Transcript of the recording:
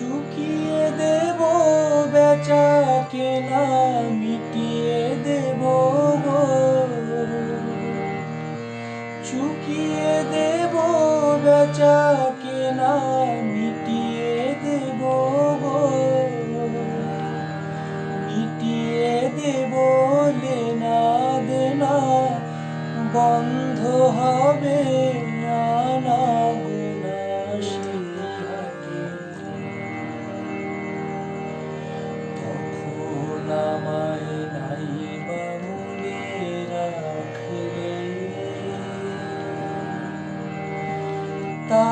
চুকিয়ে দেব বেচা কেনা মিটিয়ে দেব গো। চুকিয়ে দেব বেচা কেনা মিটিয়ে দেব গো। মিটিয়ে দেব লেনা দেনা, বন্ধ হবে আনা।